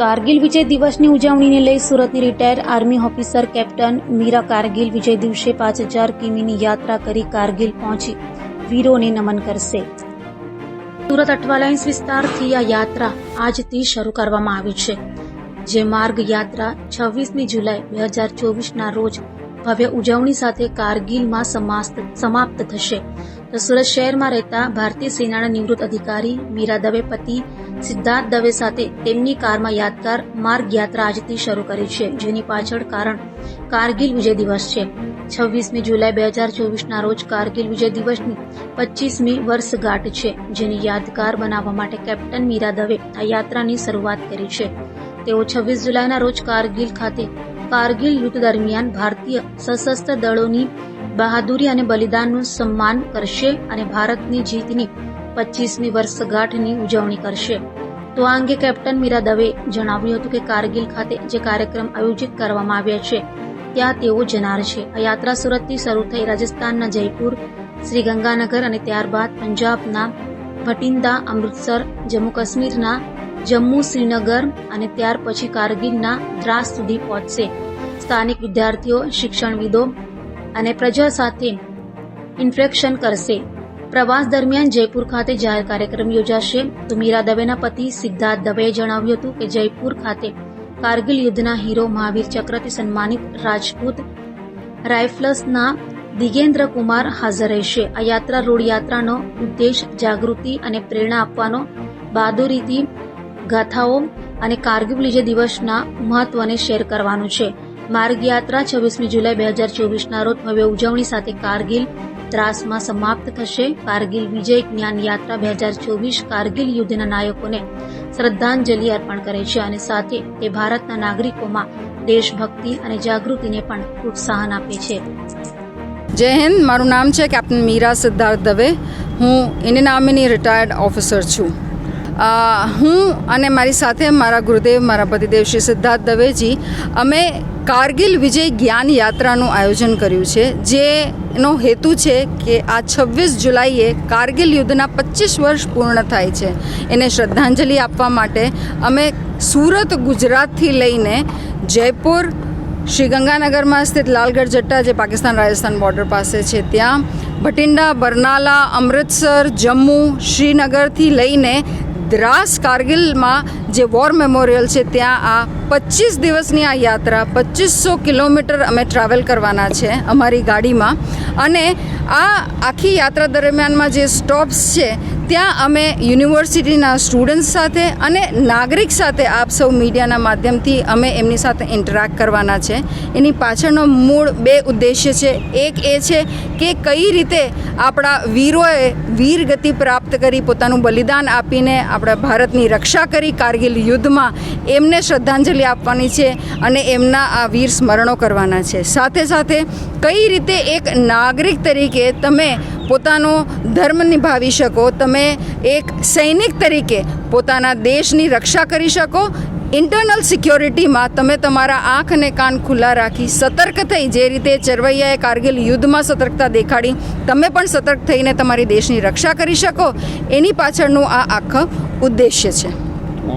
કારગિલ વિજય દિવસની ઉજવણીને લઈ સુરતની retire army officer captain Meera Kargil વિજય દિવસે પાંચ હજાર કિમીની યાત્રા કરી કારગિલ પહોંચી. વીરોને નમન કરશે. સુરત અઠવાલાઇન્સ વિસ્તારથી આ યાત્રા આજથી શરૂ કરવામાં આવી છે. જે માર્ગ યાત્રા છવ્વીસમી જુલાઈ બે હજાર ચોવીસના રોજ ભવ્ય ઉજવણી સાથે કારગિલમાં સમાપ્ત થશે. સુરત શહેરમાં રહેતા ભારતીય સેનાના નિવૃત્ત અધિકારી મીરા દવે પતિ સિદ્ધાર્થ દવે સાથે તેમની કારમાં યાદગાર માર્ગ યાત્રા આજથી શરૂ કરી છે, જેની પાછળ કારણ કારગિલ વિજય દિવસ છે. છવ્વીસમી જુલાઈ બે હજાર ચોવીસના રોજ કારગિલ વિજય દિવસની પચીસમી વર્ષગાંઠ છે, જેની યાદગાર બનાવવા માટે કેપ્ટન મીરા દવે આ યાત્રાની શરૂઆત કરી છે. તેઓ છવ્વીસ જુલાઈના રોજ કારગિલ ખાતે કારગિલ યુદ્ધ દરમિયાન ભારતીય સશસ્ત્ર દળોની બહાદુરી અને બલિદાનનું સન્માન કરશે અને ભારતની જીતની પચીસમી વર્ષગાંઠની ઉજવણી કરશે. તો આ અંગે કેપ્ટન મીરા દવે જણાવ્યું હતું કે કારગિલ ખાતે જે કાર્યક્રમ આયોજિત કરવામાં આવ્યા છે, ત્યાં તેઓ જનાર છે. આ યાત્રા સુરતથી શરૂ થઈ રાજસ્થાનના જયપુર શ્રી ગંગાનગર અને ત્યારબાદ પંજાબના ભટિંદા અમૃતસર, જમ્મુ કાશ્મીરના જમ્મુ, શ્રીનગર અને ત્યાર પછી કારગિલના દ્રાસ સુધી પહોંચશે. સ્થાનિક વિદ્યાર્થીઓ, શિક્ષણવિદો અને પ્રજા સાથે ઇન્ફ્રેક્શન કરશે. પ્રવાસ દરમિયાન જયપુર ખાતે જાહેર કાર્યક્રમ યોજાશે. તો મીરા દવેના પતિ સિદ્ધાર્થ દવેએ જણાવ્યું હતું કે જયપુર ખાતે કારગિલ યુદ્ધના હીરો મહાવીર ચક્રથી સન્માનિત રાજપૂત રાઇફલ્સના દિગેન્દ્ર કુમાર હાજર રહેશે. આ યાત્રા રોડ યાત્રાનો ઉદ્દેશ જાગૃતિ અને પ્રેરણા આપવાનો, બહાદુરીથી ગાથાઓ અને કારગિલ વિજય દિવસના મહત્વને શેર કરવાનું છે. માર્ગ યાત્રા છવ્વીસમી જુલાઈ બે હજાર ચોવીસના રોજ ભવ્ય ઉજવણી સાથે કારગિલ ત્રાસમાં સમાપ્ત થશે. કારગિલ વિજય જ્ઞાન યાત્રા બે હજાર ચોવીસ કારગિલ યુદ્ધના નાયકોને શ્રદ્ધાંજલિ અર્પણ કરે છે અને સાથે તે ભારતના નાગરિકોમાં દેશભક્તિ અને જાગૃતિને પણ પ્રોત્સાહન આપે છે. જય હિન્દ. મારું નામ છે કેપ્ટન મીરા સિદ્ધાર્થ દવે. હું ઇન્ડિયન આર્મીની રિટાયર્ડ ઓફિસર છું. હું અને મારી સાથે મારા ગુરુદેવ, મારા પતિદેવ શ્રી સિદ્ધાર્થ દવેજી, અમે કારગિલ વિજય જ્ઞાન યાત્રાનું આયોજન કર્યું છે, જેનો હેતુ છે કે આ છવ્વીસ જુલાઈએ કારગિલ યુદ્ધના પચીસ વર્ષ પૂર્ણ થાય છે. એને શ્રદ્ધાંજલિ આપવા માટે અમે સુરત, ગુજરાતથી લઈને જયપુર શ્રી ગંગાનગરમાં સ્થિત લાલગઢ જટ્ટા, જે પાકિસ્તાન, રાજસ્થાન બોર્ડર પાસે છે, ત્યાં ભટિંડા, બરનાલા, અમૃતસર, જમ્મુ, શ્રીનગરથી લઈને દ્રાસ કારગિલમાં જે વોર મેમોરિયલ છે, ત્યાં આ પચીસ દિવસની આ યાત્રા પચીસો કિલોમીટર અમે ટ્રાવેલ કરવાના છે અમારી ગાડીમાં. અને આ આખી યાત્રા દરમિયાનમાં જે સ્ટોપ્સ છે ત્યાં અમે યુનિવર્સિટીના સ્ટુડન્ટ્સ સાથે અને નાગરિક સાથે આપ સૌ મીડિયાના માધ્યમથી અમે એમની સાથે ઇન્ટરેક્ટ કરવાના છે. એની પાછળનો મૂળ બે ઉદ્દેશ્ય છે. એક એ છે કે કઈ રીતે આપણા વીરોએ વીર ગતિ પ્રાપ્ત કરી, પોતાનું બલિદાન આપીને આપણા ભારતની રક્ષા કરી, કારગિલ યુદ્ધમાં એમને શ્રદ્ધાંજલિ આપવાની છે અને એમના આ વીર સ્મરણો કરવાના છે. સાથે સાથે કઈ રીતે એક નાગરિક તરીકે તમે પોતાનો ધર્મ નિભાવી શકો, તમે એક સૈનિક તરીકે પોતાના દેશની રક્ષા કરી શકો ઇન્ટરનલ સિક્યોરિટીમાં તમે તમારા આંખ અને કાન ખુલ્લા રાખી સતર્ક થઈ જે રીતે ચરવૈયાએ કારગિલ યુદ્ધમાં સતર્કતા દેખાડી, તમે પણ સતર્ક થઈને તમારી દેશની રક્ષા કરી શકો. એની પાછળનું આ આખો ઉદ્દેશ્ય છે.